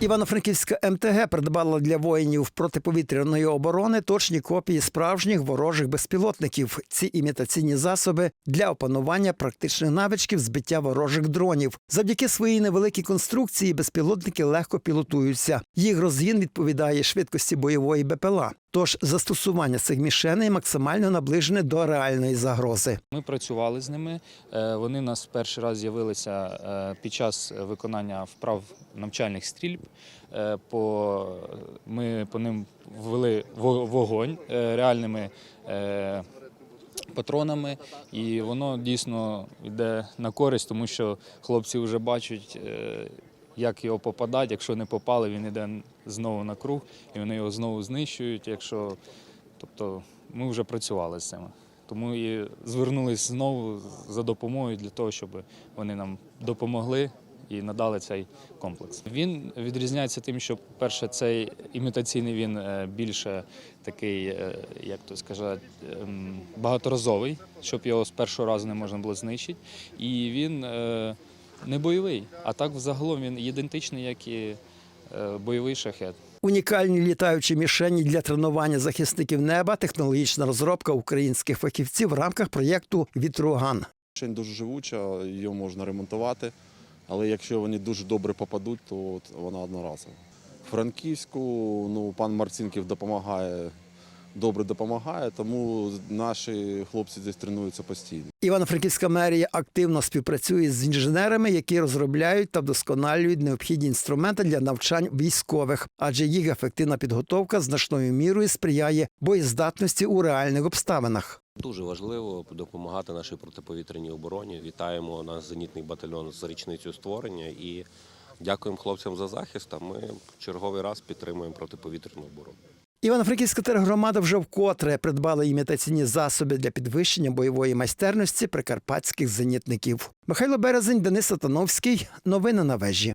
Івано-Франківська МТГ придбала для воїнів протиповітряної оборони точні копії справжніх ворожих безпілотників. Ці імітаційні засоби для опанування практичних навичків збиття ворожих дронів. Завдяки своїй невеликій конструкції безпілотники легко пілотуються. Їх розгін відповідає швидкості бойової БПЛА. Тож застосування цих мішеней максимально наближене до реальної загрози. Ми працювали з ними. е, Вони нас перший раз з'явилися е, під час виконання вправ навчальних стрільб. Е, По, ми по ним ввели вогонь реальними патронами, і воно дійсно йде на користь, тому що хлопці вже бачать, як його попадати. Якщо не попали, він йде знову на круг, і вони його знову знищують. Якщо, тобто ми вже працювали з цим. Тому і звернулись знову за допомогою для того, щоб вони нам допомогли і надали цей комплекс. Він відрізняється тим, що перше, цей імітаційний він е, більше такий, е, як то сказати, ем, багаторазовий, щоб його з першого разу не можна було знищити. І він е, не бойовий, а так взагалом він ідентичний, як і е, бойовий шахет. Унікальні літаючі мішені для тренування захисників неба технологічна розробка українських фахівців в рамках проєкту Вітруган. Машина дуже живуча, її можна ремонтувати, але якщо вони дуже добре попадуть, то вона одноразова. Франківську ну, пан Марцінків допомагає, добре допомагає, тому наші хлопці здесь тренуються постійно. Івано-Франківська мерія активно співпрацює з інженерами, які розробляють та вдосконалюють необхідні інструменти для навчань військових, адже їх ефективна підготовка значною мірою сприяє боєздатності у реальних обставинах. Дуже важливо допомагати нашій протиповітряній обороні. Вітаємо наш зенітний батальйон з річницею створення і дякуємо хлопцям за захист. А ми в черговий раз підтримуємо протиповітряну оборону. Івано-Франківська тергромада вже вкотре придбала імітаційні засоби для підвищення бойової майстерності прикарпатських зенітників. Михайло Березень, Денис Сатановський. Новини на вежі.